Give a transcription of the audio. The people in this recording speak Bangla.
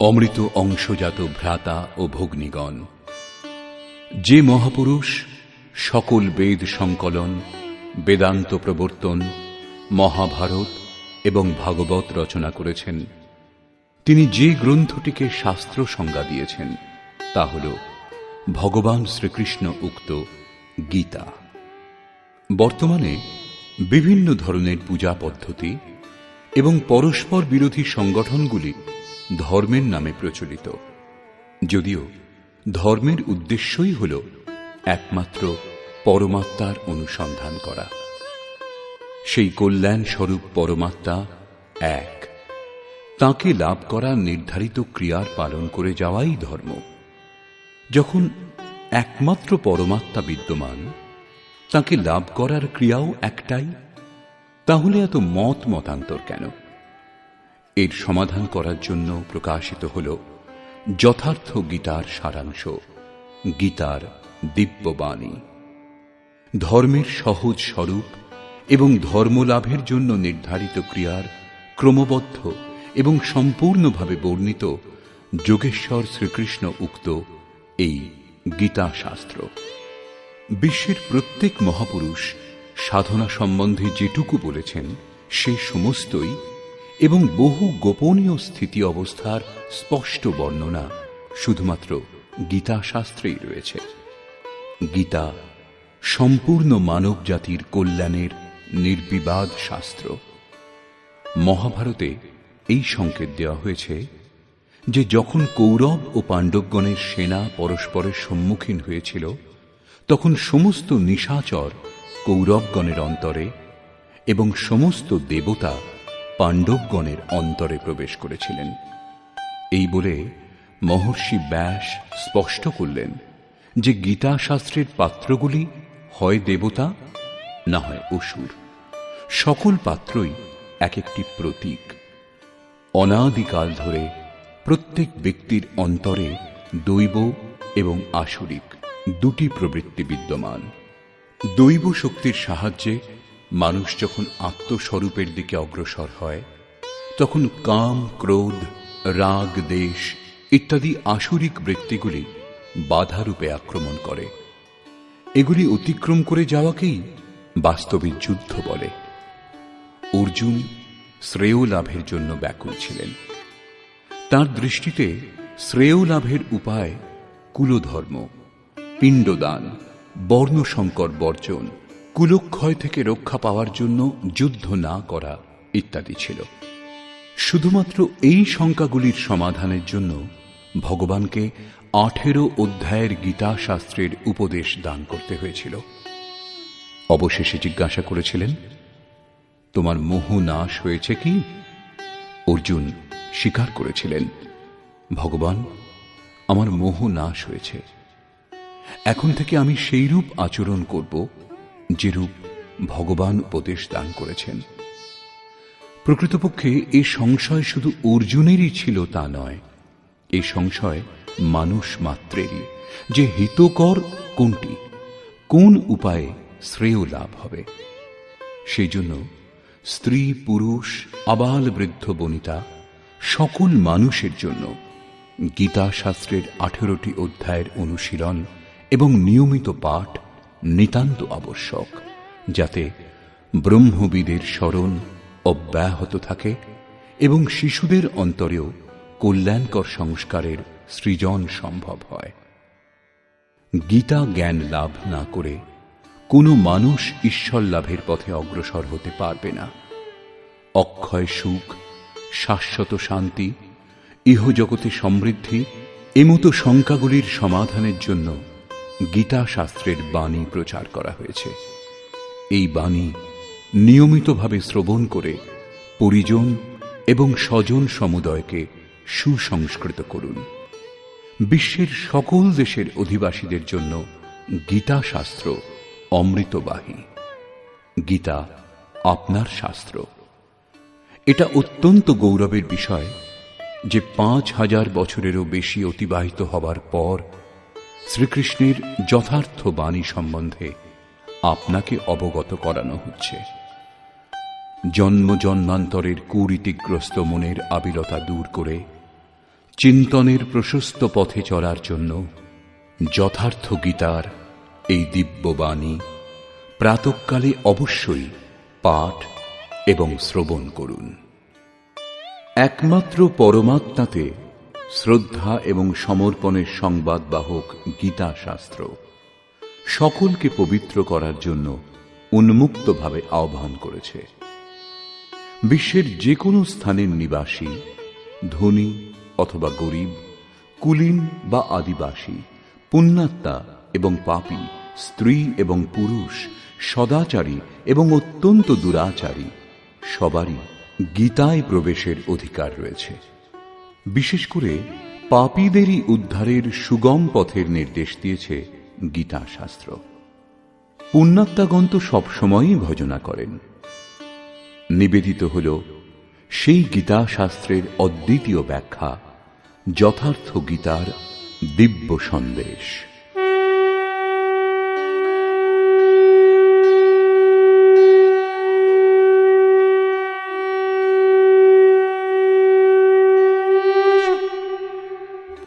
অমৃত অংশজাত ভ্রাতা ও ভগ্নিগণ, যে মহাপুরুষ সকল বেদ সংকলন, বেদান্ত প্রবর্তন, মহাভারত এবং ভাগবত রচনা করেছেন। তিনি যে গ্রন্থটিকে শাস্ত্র সংজ্ঞা দিয়েছেন, তা হল ভগবান শ্রীকৃষ্ণ উক্ত গীতা। বর্তমানে বিভিন্ন ধরনের পূজা পদ্ধতি এবং পরস্পর বিরোধী সংগঠনগুলি ধর্মের নামে প্রচলিত। যদিও ধর্মের উদ্দেশ্যই হল একমাত্র পরমাত্মার অনুসন্ধান করা। সেই কল্যাণ স্বরূপ পরমাত্মা এক। তাকে লাভ করা নির্ধারিত ক্রিয়ার পালন করে যাওয়াই ধর্ম। যখন একমাত্র পরমাত্মা বিদ্যমান, তাকে লাভ করার ক্রিয়াও একটাই, তাহলে এত মত মতান্তর কেন? এর সমাধান করার জন্য প্রকাশিত হল যথার্থ গীতার সারাংশ, গীতার দিব্যবাণী। ধর্মের সহজ স্বরূপ এবং ধর্মলাভের জন্য নির্ধারিত ক্রিয়ার ক্রমবদ্ধ এবং সম্পূর্ণভাবে বর্ণিত যোগেশ্বর শ্রীকৃষ্ণ উক্ত এই গীতা শাস্ত্র বিশ্বের প্রত্যেক মহাপুরুষ সাধনা সম্বন্ধে যেটুকু বলেছেন, সে সমস্তই এবং বহু গোপনীয় স্থিতি অবস্থার স্পষ্ট বর্ণনা শুধুমাত্র গীতা শাস্ত্রেই রয়েছে। গীতা সম্পূর্ণ মানব জাতির কল্যাণের নির্বিবাদ শাস্ত্র। মহাভারতে এই সংকেত দেওয়া হয়েছে যে যখন কৌরব ও পাণ্ডবগণের সেনা পরস্পরের সম্মুখীন হয়েছিল, তখন সমস্ত নিশাচর কৌরবগণের অন্তরে এবং সমস্ত দেবতা পাণ্ডবগণের অন্তরে প্রবেশ করেছিলেন। এই বলে মহর্ষি ব্যাস স্পষ্ট করলেন যে গীতা শাস্ত্রের পাত্রগুলি হয় দেবতা, না হয় অসুর। সকল পাত্রই এক একটি প্রতীক। অনাদিকাল ধরে প্রত্যেক ব্যক্তির অন্তরে দৈব এবং আসরিক দুটি প্রবৃত্তি বিদ্যমান। দৈব শক্তির সাহায্যে মানুষ যখন আত্মস্বরূপের দিকে অগ্রসর হয়, তখন কাম, ক্রোধ, রাগ, দেশ ইত্যাদি আসরিক বৃত্তিগুলি বাধারূপে আক্রমণ করে। এগুলি অতিক্রম করে যাওয়াকেই বাস্তবিক যুদ্ধ বলে। অর্জুন শ্রেয় লাভের জন্য ব্যাকুল ছিলেন। তার দৃষ্টিতে শ্রেয় লাভের উপায় কুলধর্ম, পিণ্ডদান বর্ণসংকর বর্জন কুলক্ষয় থেকে রক্ষা পাওয়ার জন্য যুদ্ধ না করা ইত্যাদি ছিল। শুধুমাত্র এই শঙ্কাগুলির সমাধানের জন্য ভগবানকে আঠেরো অধ্যায়ের গীতা শাস্ত্রের উপদেশ দান করতে হয়েছিল। অবশেষে জিজ্ঞাসা করেছিলেন, তোমার মোহ নাশ হয়েছে কি? অর্জুন স্বীকার করেছিলেন, ভগবান, আমার মোহ নাশ হয়েছে। এখন থেকে আমি সেই রূপ আচরণ করব যেরূপ ভগবান উপদেশ দান করেছেন। প্রকৃতপক্ষে এ সংশয় শুধু অর্জুনেরই ছিল তা নয় এই সংশয় মানুষ মাত্রেরই, যে হিতকর কোনটি, কোন উপায়ে শ্রেয় লাভ হবে। সেই জন্য স্ত্রী, পুরুষ, আবাল বৃদ্ধ, বনিতা, সকল মানুষের জন্য গীতা শাস্ত্রের আঠেরোটি অধ্যায়ের অনুশীলন এবং নিয়মিত পাঠ নিতান্ত আবশ্যক, যাতে ব্রহ্মবিদের স্মরণ অব্যাহত থাকে এবং শিশুদের অন্তরেও কল্যাণকর সংস্কারের সৃজন সম্ভব হয়। গীতা জ্ঞান লাভ না করে কোনো মানুষ ঈশ্বর লাভের পথে অগ্রসর হতে পারবে না। অক্ষয় সুখ, শাশ্বত শান্তি, ইহজগতে সমৃদ্ধি এমতো শঙ্কাগুলির সমাধানের জন্য গীতা শাস্ত্রের বাণী প্রচার করা হয়েছে। এই বাণী নিয়মিতভাবে শ্রবণ করে পরিজন এবং স্বজন সমুদয়কে সুসংস্কৃত করুন। বিশ্বের সকল দেশের অধিবাসীদের জন্য গীতা শাস্ত্র অমৃতবাহী। গীতা আপনার শাস্ত্র। এটা অত্যন্ত গৌরবের বিষয় যে পাঁচ হাজার বছরেরও বেশি অতিবাহিত হবার পর শ্রীকৃষ্ণের যথার্থ বাণী সম্বন্ধে আপনাকে অবগত করানো হচ্ছে। জন্ম জন্মান্তরের কুরীতিগ্রস্ত মনের আবিলতা দূর করে চিন্তনের প্রশস্ত পথে চলার জন্য যথার্থ গীতার এই দিব্যবাণী প্রাতকালে অবশ্যই পাঠ এবং শ্রবণ করুন। একমাত্র পরমাত্মাতে শ্রদ্ধা এবং সমর্পণের সংবাদবাহক গীতা শাস্ত্র সকলকে পবিত্র করার জন্য উন্মুক্তভাবে আহ্বান করেছে। বিশ্বের যে কোনো স্থানের নিবাসী, ধনী অথবা গরিব, কুলীন বা আদিবাসী, পুণ্যাত্মা এবং পাপী, স্ত্রী এবং পুরুষ, সদাচারী এবং অত্যন্ত দুরাচারী, সবারই গীতায় প্রবেশের অধিকার রয়েছে। বিশেষ করে পাপীদেরই উদ্ধারের সুগম পথের নির্দেশ দিয়েছে গীতা শাস্ত্র সবসময়ই ভজনা করেন। নিবেদিত হল সেই গীতা শাস্ত্রের অদ্বিতীয় ব্যাখ্যা, যথার্থ গীতার দিব্য সন্দেশ।